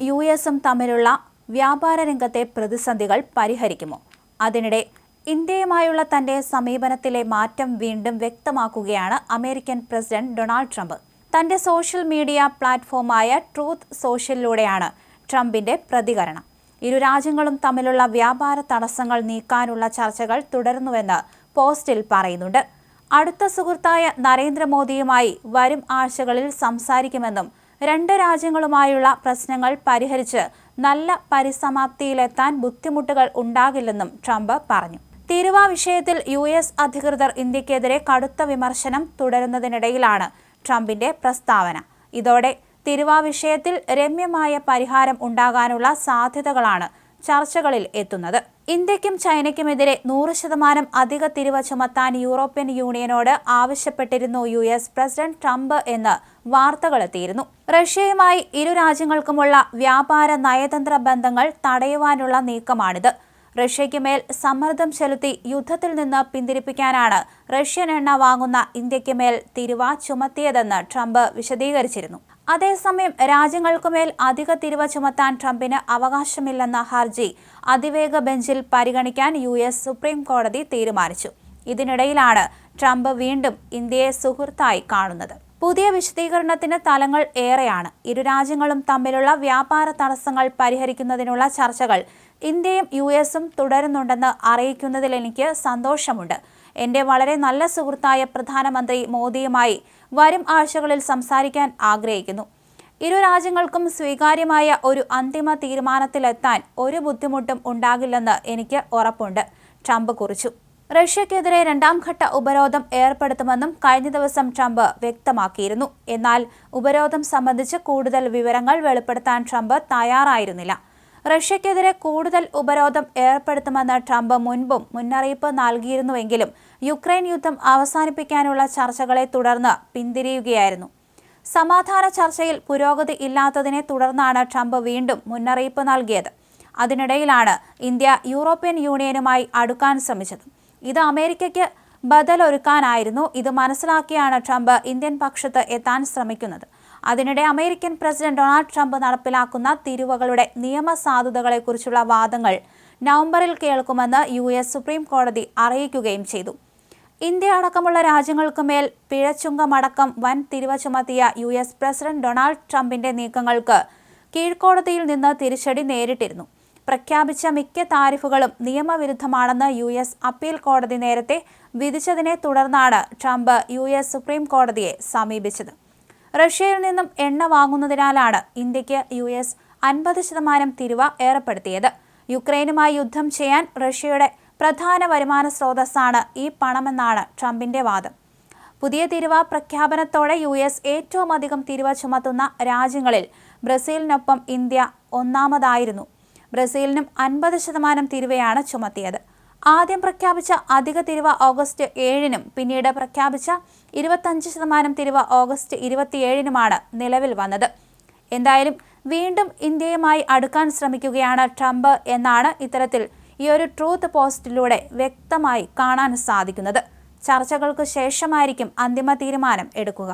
U എസും തമ്മിലുള്ള വ്യാപാര രംഗത്തെ പ്രതിസന്ധികൾ പരിഹരിക്കുമോ? അതിനിടെ ഇന്ത്യയുമായുള്ള തന്റെ സമീപനത്തിലെ മാറ്റം വീണ്ടും വ്യക്തമാക്കുകയാണ് അമേരിക്കൻ പ്രസിഡന്റ് ഡൊണാൾഡ് ട്രംപ്. തന്റെ സോഷ്യൽ മീഡിയ പ്ലാറ്റ്ഫോമായ ട്രൂത്ത് സോഷ്യലിലൂടെയാണ് ട്രംപിന്റെ പ്രതികരണം. ഇരു രാജ്യങ്ങളും തമ്മിലുള്ള വ്യാപാര തടസ്സങ്ങൾ നീക്കാനുള്ള ചർച്ചകൾ തുടരുന്നുവെന്ന് പോസ്റ്റിൽ പറയുന്നുണ്ട്. അടുത്ത സുഹൃത്തായ നരേന്ദ്രമോദിയുമായി വരും ആഴ്ചകളിൽ സംസാരിക്കുമെന്നും രണ്ട് രാജ്യങ്ങളുമായുള്ള പ്രശ്നങ്ങൾ പരിഹരിച്ച് നല്ല പരിസമാപ്തിയിലെത്താൻ ബുദ്ധിമുട്ടുകൾ ഉണ്ടാകില്ലെന്നും ട്രംപ് പറഞ്ഞു. തിരുവ വിഷയത്തിൽ യു എസ് അധികൃതർ ഇന്ത്യക്കെതിരെ കടുത്ത വിമർശനം തുടരുന്നതിനിടയിലാണ് ട്രംപിന്റെ പ്രസ്താവന. ഇതോടെ തിരുവ വിഷയത്തിൽ രമ്യമായ പരിഹാരം ഉണ്ടാകാനുള്ള സാധ്യതകളാണ് ചർച്ചകളിൽ എത്തുന്നത്. ഇന്ത്യക്കും ചൈനയ്ക്കുമെതിരെ നൂറ് ശതമാനം അധിക തിരിവ് ചുമത്താൻ യൂറോപ്യൻ യൂണിയനോട് ആവശ്യപ്പെട്ടിരുന്നു യു എസ് പ്രസിഡന്റ് ട്രംപ് എന്ന് വാർത്തകളെത്തിയിരുന്നു റഷ്യയുമായി ഇരു രാജ്യങ്ങൾക്കുമുള്ള വ്യാപാര നയതന്ത്ര ബന്ധങ്ങൾ തടയുവാനുള്ള നീക്കമാണിത്. റഷ്യയ്ക്ക് മേൽ സമ്മർദ്ദം ചെലുത്തി യുദ്ധത്തിൽ നിന്ന് പിന്തിരിപ്പിക്കാനാണ് റഷ്യൻ എണ്ണ വാങ്ങുന്ന ഇന്ത്യയ്ക്ക് മേൽ തിരുവ ചുമത്തിയതെന്ന് ട്രംപ് വിശദീകരിച്ചിരുന്നു. അതേസമയം രാജ്യങ്ങൾക്കുമേൽ അധിക തിരിവ് ചുമത്താൻ ട്രംപിന് അവകാശമില്ലെന്ന ഹർജി അതിവേഗ ബെഞ്ചിൽ പരിഗണിക്കാൻ യു എസ് സുപ്രീം കോടതി തീരുമാനിച്ചു. ഇതിനിടയിലാണ് ട്രംപ് വീണ്ടും ഇന്ത്യയെ സുഹൃത്തായി കാണുന്നത്. പുതിയ വിശദീകരണത്തിന് തലങ്ങൾ ഏറെയാണ്. ഇരു രാജ്യങ്ങളും തമ്മിലുള്ള വ്യാപാര തടസ്സങ്ങൾ പരിഹരിക്കുന്നതിനുള്ള ചർച്ചകൾ ഇന്ത്യയും യു എസും തുടരുന്നുണ്ടെന്ന് അറിയിക്കുന്നതിൽ എനിക്ക് സന്തോഷമുണ്ട്. എന്റെ വളരെ നല്ല സുഹൃത്തായ പ്രധാനമന്ത്രി മോദിയുമായി വരും ആഴ്ചകളിൽ സംസാരിക്കാൻ ആഗ്രഹിക്കുന്നു. ഇരു രാജ്യങ്ങൾക്കും സ്വീകാര്യമായ ഒരു അന്തിമ തീരുമാനത്തിലെത്താൻ ഒരു ബുദ്ധിമുട്ടും ഉണ്ടാകില്ലെന്ന് എനിക്ക് ഉറപ്പുണ്ട് ട്രംപ് കുറിച്ചു. റഷ്യക്കെതിരെ രണ്ടാം ഘട്ട ഉപരോധം ഏർപ്പെടുത്തുമെന്നും കഴിഞ്ഞ ദിവസം ട്രംപ് വ്യക്തമാക്കിയിരുന്നു. എന്നാൽ ഉപരോധം സംബന്ധിച്ച് കൂടുതൽ വിവരങ്ങൾ വെളിപ്പെടുത്താൻ ട്രംപ് തയ്യാറായിരുന്നില്ല. റഷ്യക്കെതിരെ കൂടുതൽ ഉപരോധം ഏർപ്പെടുത്തുമെന്ന് ട്രംപ് മുൻപും മുന്നറിയിപ്പ് നൽകിയിരുന്നുവെങ്കിലും യുക്രൈൻ യുദ്ധം അവസാനിപ്പിക്കാനുള്ള ചർച്ചകളെ തുടർന്ന് പിന്തിരിയുകയായിരുന്നു. സമാധാന ചർച്ചയിൽ പുരോഗതി ഇല്ലാത്തതിനെ തുടർന്നാണ് ട്രംപ് വീണ്ടും മുന്നറിയിപ്പ് നൽകിയത്. അതിനിടയിലാണ് ഇന്ത്യ യൂറോപ്യൻ യൂണിയനുമായി അടുക്കാൻ ശ്രമിച്ചത്. ഇത് അമേരിക്കയ്ക്ക് ബദലൊരുക്കാനായിരുന്നു ഇത് മനസ്സിലാക്കിയാണ് ട്രംപ് ഇന്ത്യൻ പക്ഷത്ത് എത്താൻ ശ്രമിക്കുന്നത്. അതിനിടെ അമേരിക്കൻ പ്രസിഡന്റ് ഡൊണാൾഡ് ട്രംപ് നടപ്പിലാക്കുന്ന തിരുവകളുടെ നിയമസാധുതകളെക്കുറിച്ചുള്ള വാദങ്ങൾ നവംബറിൽ കേൾക്കുമെന്ന് യു എസ് സുപ്രീം കോടതി അറിയിക്കുകയും ചെയ്തു. ഇന്ത്യ അടക്കമുള്ള രാജ്യങ്ങൾക്ക് മേൽ പിഴച്ചുങ്കമടക്കം വൻ തിരിവ ചുമത്തിയ യു എസ് പ്രസിഡന്റ് ഡൊണാൾഡ് ട്രംപിന്റെ നീക്കങ്ങൾക്ക് കീഴ്ക്കോടതിയിൽ നിന്ന് തിരിച്ചടി നേരിട്ടിരുന്നു. പ്രഖ്യാപിച്ച മിക്ക താരിഫുകളും നിയമവിരുദ്ധമാണെന്ന് യു എസ് അപ്പീൽ കോടതി നേരത്തെ വിധിച്ചതിനെ തുടർന്നാണ് ട്രംപ് യു എസ് സുപ്രീം കോടതിയെ സമീപിച്ചത്. റഷ്യയിൽ നിന്നും എണ്ണ വാങ്ങുന്നതിനാലാണ് ഇന്ത്യയ്ക്ക് യു എസ് അൻപത് ശതമാനം തിരുവ ഏർപ്പെടുത്തിയത്. യുക്രൈനുമായി യുദ്ധം ചെയ്യാൻ റഷ്യയുടെ പ്രധാന വരുമാന സ്രോതസ്സാണ് ഈ പണമെന്നാണ് ട്രംപിന്റെ വാദം. പുതിയ തിരുവ പ്രഖ്യാപനത്തോടെ യു എസ് ഏറ്റവും അധികം തിരുവ ചുമത്തുന്ന രാജ്യങ്ങളിൽ ബ്രസീലിനൊപ്പം ഇന്ത്യ ഒന്നാമതായിരുന്നു. ബ്രസീലിനും അൻപത് ശതമാനം തിരുവയാണ് ചുമത്തിയത്. ആദ്യം പ്രഖ്യാപിച്ച അധിക തിരുവ ഓഗസ്റ്റ് ഏഴിനും പിന്നീട് പ്രഖ്യാപിച്ച ഇരുപത്തഞ്ച് ശതമാനം തിരുവ ഓഗസ്റ്റ് ഇരുപത്തിയേഴിനുമാണ് നിലവിൽ വന്നത്. എന്തായാലും വീണ്ടും ഇന്ത്യയുമായി അടുക്കാൻ ശ്രമിക്കുകയാണ് ട്രംപ് എന്നാണ് ഇത്തരത്തിൽ ഈ ഒരു ട്രൂത്ത് പോസ്റ്റിലൂടെ വ്യക്തമായി കാണാൻ സാധിക്കുന്നത്. ചർച്ചകൾക്ക് ശേഷമായിരിക്കും അന്തിമ തീരുമാനം എടുക്കുക.